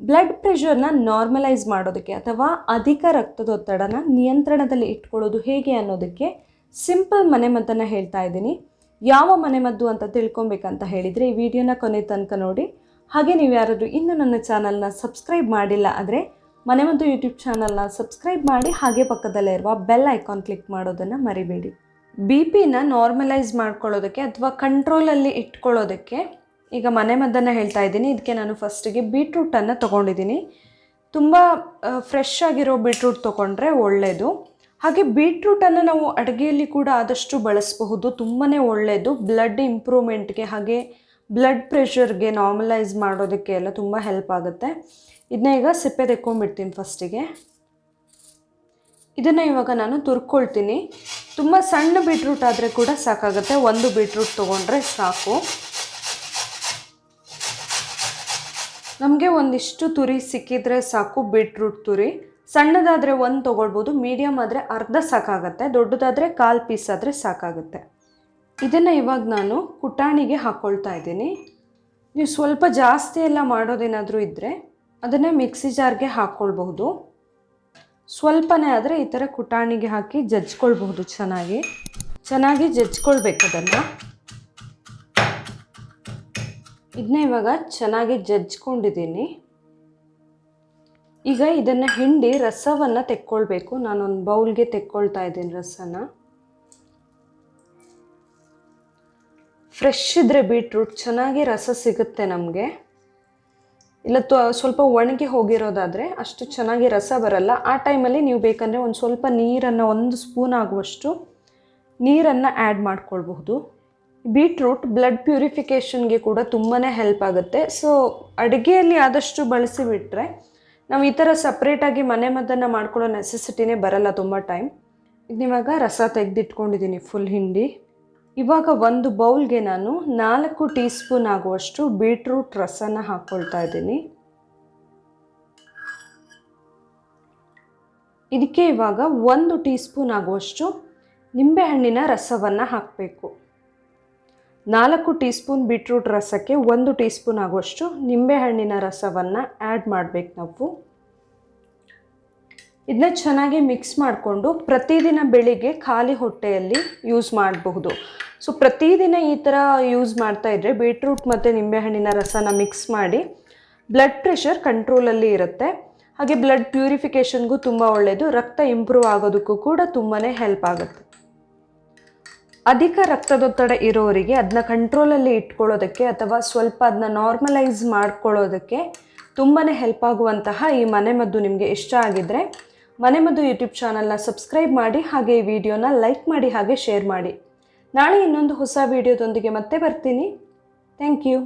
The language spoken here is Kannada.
ಬ್ಲಡ್ ಪ್ರೆಷರ್ನ ನಾರ್ಮಲೈಸ್ ಮಾಡೋದಕ್ಕೆ ಅಥವಾ ಅಧಿಕ ರಕ್ತದೊತ್ತಡನ ನಿಯಂತ್ರಣದಲ್ಲಿ ಇಟ್ಕೊಳ್ಳೋದು ಹೇಗೆ ಅನ್ನೋದಕ್ಕೆ ಸಿಂಪಲ್ ಮನೆಮದ್ದನ್ನು ಹೇಳ್ತಾ ಇದ್ದೀನಿ. ಯಾವ ಮನೆಮದ್ದು ಅಂತ ತಿಳ್ಕೊಬೇಕಂತ ಹೇಳಿದರೆ ಈ ವಿಡಿಯೋನ ಕೊನೆ ತನಕ ನೋಡಿ. ಹಾಗೆ ನೀವು ಯಾರಾದರೂ ಇನ್ನೂ ನನ್ನ ಚಾನಲ್ನ ಸಬ್ಸ್ಕ್ರೈಬ್ ಮಾಡಿಲ್ಲ ಆದರೆ ಮನೆಮದ್ದು ಯೂಟ್ಯೂಬ್ ಚಾನಲ್ನ ಸಬ್ಸ್ಕ್ರೈಬ್ ಮಾಡಿ ಹಾಗೆ ಪಕ್ಕದಲ್ಲೇ ಇರುವ ಬೆಲ್ ಐಕಾನ್ ಕ್ಲಿಕ್ ಮಾಡೋದನ್ನು ಮರಿಬೇಡಿ. ಬಿ ಪಿನ ನಾರ್ಮಲೈಸ್ ಮಾಡ್ಕೊಳ್ಳೋದಕ್ಕೆ ಅಥವಾ ಕಂಟ್ರೋಲಲ್ಲಿ ಇಟ್ಕೊಳ್ಳೋದಕ್ಕೆ ಈಗ ಮನೆಮದ್ದನ್ನು ಹೇಳ್ತಾ ಇದ್ದೀನಿ. ಇದಕ್ಕೆ ನಾನು ಫಸ್ಟಿಗೆ ಬೀಟ್ರೂಟನ್ನು ತೊಗೊಂಡಿದ್ದೀನಿ. ತುಂಬ ಫ್ರೆಶ್ ಆಗಿರೋ ಬೀಟ್ರೂಟ್ ತೊಗೊಂಡ್ರೆ ಒಳ್ಳೆಯದು ಹಾಗೆ ಬೀಟ್ರೂಟನ್ನು ನಾವು ಅಡುಗೆಯಲ್ಲಿ ಕೂಡ ಆದಷ್ಟು ಬಳಸಬಹುದು. ತುಂಬಾ ಒಳ್ಳೆಯದು ಬ್ಲಡ್ ಇಂಪ್ರೂವ್ಮೆಂಟ್ಗೆ ಹಾಗೆ ಬ್ಲಡ್ ಪ್ರೆಷರ್ಗೆ ನಾರ್ಮಲೈಸ್ ಮಾಡೋದಕ್ಕೆ ಎಲ್ಲ ತುಂಬ ಹೆಲ್ಪ್ ಆಗುತ್ತೆ. ಇದನ್ನ ಈಗ ಸಿಪ್ಪೆ ತೆಕ್ಕೊಂಡ್ಬಿಡ್ತೀನಿ ಫಸ್ಟಿಗೆ ಇದನ್ನು ಇವಾಗ ನಾನು ತುರ್ಕೊಳ್ತೀನಿ. ತುಂಬ ಸಣ್ಣ ಬೀಟ್ರೂಟ್ ಆದರೆ ಕೂಡ ಸಾಕಾಗುತ್ತೆ. ಒಂದು ಬೀಟ್ರೂಟ್ ತೊಗೊಂಡ್ರೆ ಸಾಕು. ನಮಗೆ ಒಂದಿಷ್ಟು ತುರಿ ಸಿಕ್ಕಿದ್ರೆ ಸಾಕು ಬೀಟ್ರೂಟ್ ತುರಿ. ಸಣ್ಣದಾದರೆ ಒಂದು ತೊಗೊಳ್ಬೋದು ಮೀಡಿಯಮ್ ಆದರೆ ಅರ್ಧ ಸಾಕಾಗುತ್ತೆ, ದೊಡ್ಡದಾದರೆ ಕಾಲು ಪೀಸ್ ಆದರೆ ಸಾಕಾಗುತ್ತೆ. ಇದನ್ನು ಇವಾಗ ನಾನು ಕುಟಾಣಿಗೆ ಹಾಕ್ಕೊಳ್ತಾ ಇದ್ದೀನಿ. ನೀವು ಸ್ವಲ್ಪ ಜಾಸ್ತಿ ಎಲ್ಲ ಮಾಡೋದೇನಾದರೂ ಇದ್ದರೆ ಅದನ್ನೇ ಮಿಕ್ಸಿ ಜಾರ್ಗೆ ಹಾಕ್ಕೊಳ್ಬಹುದು ಸ್ವಲ್ಪನೇ ಆದರೆ ಈ ಥರ ಕುಟಾಣಿಗೆ ಹಾಕಿ ಜಜ್ಕೊಳ್ಬಹುದು ಚೆನ್ನಾಗಿ. ಚೆನ್ನಾಗಿ ಜಜ್ಕೊಳ್ಬೇಕು ಅದನ್ನು. ಇದನ್ನ ಇವಾಗ ಚೆನ್ನಾಗಿ ಜಜ್ಕೊಂಡಿದ್ದೀನಿ. ಈಗ ಇದನ್ನು ಹಿಂಡಿ ರಸವನ್ನು ತೆಕ್ಕೊಳ್ಬೇಕು. ನಾನೊಂದು ಬೌಲ್ಗೆ ತೆಕ್ಕೊಳ್ತಾ ಇದ್ದೀನಿ ರಸನ. ಫ್ರೆಶ್ ಇದ್ದರೆ ಬೀಟ್ರೂಟ್ ಚೆನ್ನಾಗಿ ರಸ ಸಿಗುತ್ತೆ ನಮಗೆ. ಇಲ್ಲ ತ, ಸ್ವಲ್ಪ ಒಣಗಿ ಹೋಗಿರೋದಾದರೆ ಅಷ್ಟು ಚೆನ್ನಾಗಿ ರಸ ಬರಲ್ಲ. ಆ ಟೈಮಲ್ಲಿ ನೀವು ಬೇಕಂದರೆ ಒಂದು ಸ್ವಲ್ಪ ನೀರನ್ನು, ಒಂದು ಸ್ಪೂನ್ ಆಗುವಷ್ಟು ನೀರನ್ನು ಆ್ಯಡ್ ಮಾಡ್ಕೊಳ್ಬಹುದು. ಬೀಟ್ರೂಟ್ ಬ್ಲಡ್ ಪ್ಯೂರಿಫಿಕೇಷನ್ಗೆ ಕೂಡ ತುಂಬಾ ಹೆಲ್ಪ್ ಆಗುತ್ತೆ. ಸೊ, ಅಡುಗೆಯಲ್ಲಿ ಆದಷ್ಟು ಬಳಸಿಬಿಟ್ರೆ ನಾವು ಈ ಥರ ಸಪ್ರೇಟಾಗಿ ಮನೆ ಮದ್ದನ್ನು ಮಾಡ್ಕೊಳ್ಳೋ ನೆಸೆಸಿಟಿನೇ ಬರಲ್ಲ ತುಂಬ ಟೈಮ್ ಇದನ್ನಿವಾಗ ರಸ ತೆಗೆದಿಟ್ಕೊಂಡಿದ್ದೀನಿ ಫುಲ್ ಹಿಂಡಿ. ಇವಾಗ ಒಂದು ಬೌಲ್ಗೆ ನಾನು ನಾಲ್ಕು ಟೀ ಸ್ಪೂನ್ ಆಗುವಷ್ಟು ಬೀಟ್ರೂಟ್ ರಸನ ಹಾಕ್ಕೊಳ್ತಾ ಇದ್ದೀನಿ. ಇದಕ್ಕೆ ಇವಾಗ ಒಂದು ಟೀ ಸ್ಪೂನ್ ಆಗುವಷ್ಟು ನಿಂಬೆಹಣ್ಣಿನ ರಸವನ್ನು ಹಾಕಬೇಕು. ನಾಲ್ಕು ಟೀ ಸ್ಪೂನ್ ಬೀಟ್ರೂಟ್ ರಸಕ್ಕೆ ಒಂದು ಟೀ ಸ್ಪೂನ್ ಆಗುವಷ್ಟು ನಿಂಬೆಹಣ್ಣಿನ ರಸವನ್ನು ಆ್ಯಡ್ ಮಾಡಬೇಕು ನಾವು. ಇದನ್ನ ಚೆನ್ನಾಗಿ ಮಿಕ್ಸ್ ಮಾಡಿಕೊಂಡು ಪ್ರತಿದಿನ ಬೆಳಿಗ್ಗೆ ಖಾಲಿ ಹೊಟ್ಟೆಯಲ್ಲಿ ಯೂಸ್ ಮಾಡಬಹುದು. ಸೊ, ಪ್ರತಿದಿನ ಈ ಥರ ಯೂಸ್ ಮಾಡ್ತಾ ಇದ್ದರೆ ಬೀಟ್ರೂಟ್ ಮತ್ತು ನಿಂಬೆಹಣ್ಣಿನ ರಸನ ಮಿಕ್ಸ್ ಮಾಡಿ ಬ್ಲಡ್ ಪ್ರೆಷರ್ ಕಂಟ್ರೋಲಲ್ಲಿ ಇರುತ್ತೆ. ಹಾಗೆ ಬ್ಲಡ್ ಪ್ಯೂರಿಫಿಕೇಷನ್ಗೂ ತುಂಬ ಒಳ್ಳೆಯದು ರಕ್ತ ಇಂಪ್ರೂವ್ ಆಗೋದಕ್ಕೂ ಕೂಡ ತುಂಬಾ ಹೆಲ್ಪ್ ಆಗುತ್ತೆ. ಅಧಿಕ ರಕ್ತದೊತ್ತಡ ಇರೋರಿಗೆ ಅದನ್ನ ಕಂಟ್ರೋಲಲ್ಲಿ ಇಟ್ಕೊಳ್ಳೋದಕ್ಕೆ ಅಥವಾ ಸ್ವಲ್ಪ ಅದನ್ನ ನಾರ್ಮಲೈಸ್ ಮಾಡ್ಕೊಳ್ಳೋದಕ್ಕೆ ತುಂಬಾ ಹೆಲ್ಪ್ ಆಗುವಂತಹ ಈ ಮನೆಮದ್ದು ನಿಮಗೆ ಇಷ್ಟ ಆಗಿದ್ದರೆ ಮನೆಮದ್ದು ಯೂಟ್ಯೂಬ್ ಚಾನಲ್ನ ಸಬ್ಸ್ಕ್ರೈಬ್ ಮಾಡಿ ಹಾಗೆ ಈ ವಿಡಿಯೋನ ಲೈಕ್ ಮಾಡಿ ಹಾಗೆ ಶೇರ್ ಮಾಡಿ. ನಾಳೆ ಇನ್ನೊಂದು ಹೊಸ ವಿಡಿಯೋದೊಂದಿಗೆ ಮತ್ತೆ ಬರ್ತೀನಿ. Thank you